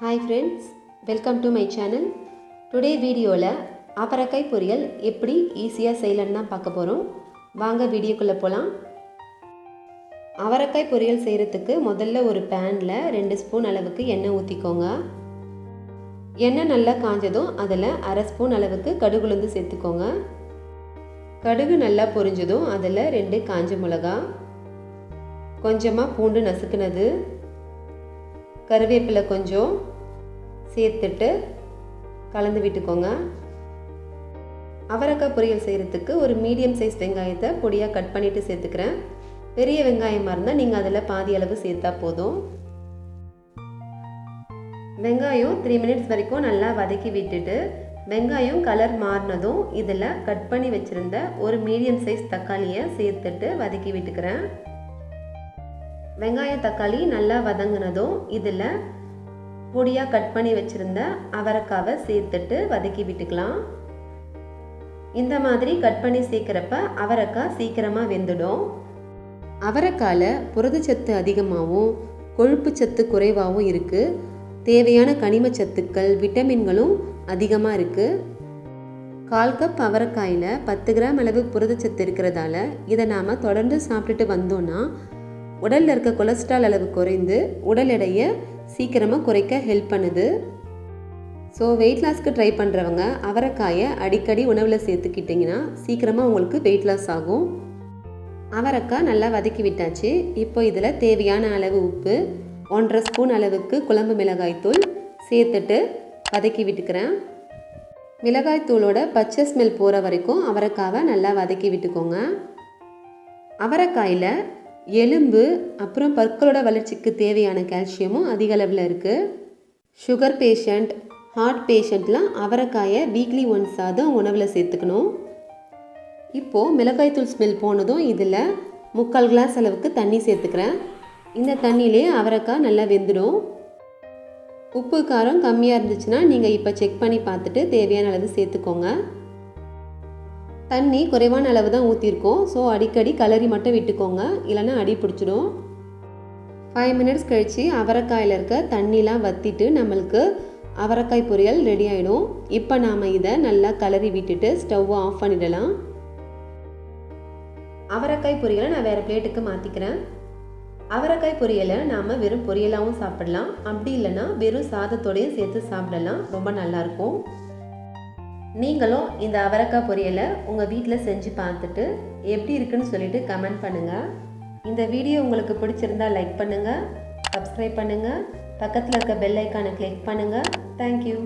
Hi friends welcome to my channel today வீடியோவில் அவரக்காய் பொரியல் எப்படி ஈஸியாக செய்யலன்னு தான் பார்க்க போகிறோம் வாங்க வீடியோக்குள்ளே போகலாம் அவரக்காய் பொரியல் செய்கிறதுக்கு முதல்ல ஒரு பேனில் ரெண்டு ஸ்பூன் அளவுக்கு எண்ணெய் ஊற்றிக்கோங்க எண்ணெய் நல்லா காஞ்சதும் அதில் அரை ஸ்பூன் அளவுக்கு கடுகுலந்து சேர்த்துக்கோங்க. கடுகு நல்லா பொரிஞ்சதும் அதில் ரெண்டு காஞ்ச மிளகா கொஞ்சமாக பூண்டு நசுக்குனது கருவேப்பிலை கொஞ்சம் சேர்த்துட்டு கலந்து விட்டுக்கோங்க. அவரக்காய் பொரியல் செய்கிறதுக்கு ஒரு மீடியம் சைஸ் வெங்காயத்தை பொடியாக கட் பண்ணிவிட்டு சேர்த்துக்கிறேன். பெரிய வெங்காயமாக இருந்தால் நீங்கள் அதில் பாதி அளவு சேர்த்தா போதும். வெங்காயம் த்ரீ மினிட்ஸ் வரைக்கும் நல்லா வதக்கி விட்டுட்டு வெங்காயம் கலர் மாறினதும் இதில் கட் பண்ணி வச்சுருந்த ஒரு மீடியம் சைஸ் தக்காளியை சேர்த்துட்டு வதக்கி விட்டுக்கிறேன். வெங்காயம் தக்காளி நல்லா வதங்கினதும் இதில் பொடியாக கட் பண்ணி வச்சுருந்த அவரைக்காவை சேர்த்துட்டு வதக்கி விட்டுக்கலாம். இந்த மாதிரி கட் பண்ணி சேர்க்குறப்ப அவரைக்காய் சீக்கிரமாக வெந்துடும். அவரைக்காயில் புரதச்சத்து அதிகமாகவும் கொழுப்பு சத்து குறைவாகவும் இருக்குது தேவையான கனிம சத்துக்கள் விட்டமின்களும் அதிகமாக இருக்குது கால் கப் அவரைக்காயில் பத்து கிராம் அளவு புரதச்சத்து இருக்கிறதால இதை நாம் தொடர்ந்து சாப்பிட்டுட்டு வந்தோன்னா உடலில் இருக்க கொலஸ்ட்ரால் அளவு குறைந்து உடல் எடையை சீக்கிரமாக குறைக்க ஹெல்ப் பண்ணுது. ஸோ வெயிட் லாஸ்க்கு ட்ரை பண்ணுறவங்க அவரைக்காயை அடிக்கடி உணவில் சேர்த்துக்கிட்டிங்கன்னா சீக்கிரமாக உங்களுக்கு வெயிட் லாஸ் ஆகும். அவரைக்காய் நல்லா வதக்கி விட்டாச்சு. இப்போ இதில் தேவையான அளவு உப்பு ஒன்றரை ஸ்பூன் அளவுக்கு குழம்பு மிளகாய்த்தூள் சேர்த்துட்டு வதக்கி விட்டுக்கிறேன். மிளகாய்த்தூளோட பச்சை ஸ்மெல் போகிற வரைக்கும் அவரைக்காவை நல்லா வதக்கி விட்டுக்கோங்க. அவரைக்காயில் எலும்பு அப்புறம் பற்களோட வளர்ச்சிக்கு தேவையான கால்சியமும் அதிக அளவில் இருக்குது சுகர் பேஷண்ட் ஹார்ட் பேஷண்ட்லாம் அவரைக்காயை வீக்லி ஒன்ஸாவது உணவில் சேர்த்துக்கணும். இப்போது மிளகாய்த்தூள் ஸ்மெல் போனதும் இதில் முக்கால் கிளாஸ் அளவுக்கு தண்ணி சேர்த்துக்கிறேன். இந்த தண்ணியிலே அவரைக்காய் நல்லா வெந்துடும். உப்பு காரம் கம்மியாக இருந்துச்சுன்னா நீங்கள் இப்போ செக் பண்ணி பார்த்துட்டு தேவையான அளவு சேர்த்துக்கோங்க. தண்ணி குறைவான அளவு தான் ஊற்றிருக்கோம் ஸோ அடிக்கடி கலரி மட்டும் விட்டுக்கோங்க. இல்லைன்னா அடி பிடிச்சிடும். ஃபைவ் மினிட்ஸ் கழித்து அவரைக்காயில் இருக்க தண்ணிலாம் வற்றிட்டு நம்மளுக்கு அவரைக்காய் பொரியல் ரெடி ஆகிடும் இப்போ நாம் இதை நல்லா கலரி விட்டுட்டு ஸ்டவ்வை ஆஃப் பண்ணிடலாம். அவரைக்காய் பொரியலை நான் வேறு பிளேட்டுக்கு மாற்றிக்கிறேன் அவரைக்காய் பொரியலை நாம் வெறும் பொரியலாகவும் சாப்பிடலாம். அப்படி இல்லைன்னா வெறும் சாதத்தோடையும் சேர்த்து சாப்பிடலாம். ரொம்ப நல்லாயிருக்கும் நீங்களும் இந்த அவரக்காய் பொரியலை உங்கள் வீட்டில் செஞ்சு பார்த்துட்டு எப்படி இருக்குன்னு சொல்லிட்டு கமெண்ட் பண்ணுங்கள் இந்த வீடியோ உங்களுக்கு பிடிச்சிருந்தா லைக் பண்ணுங்கள் சப்ஸ்கிரைப் பண்ணுங்கள் பக்கத்தில் இருக்க பெல் ஐக்கானை கிளிக் பண்ணுங்கள் தேங்க்யூ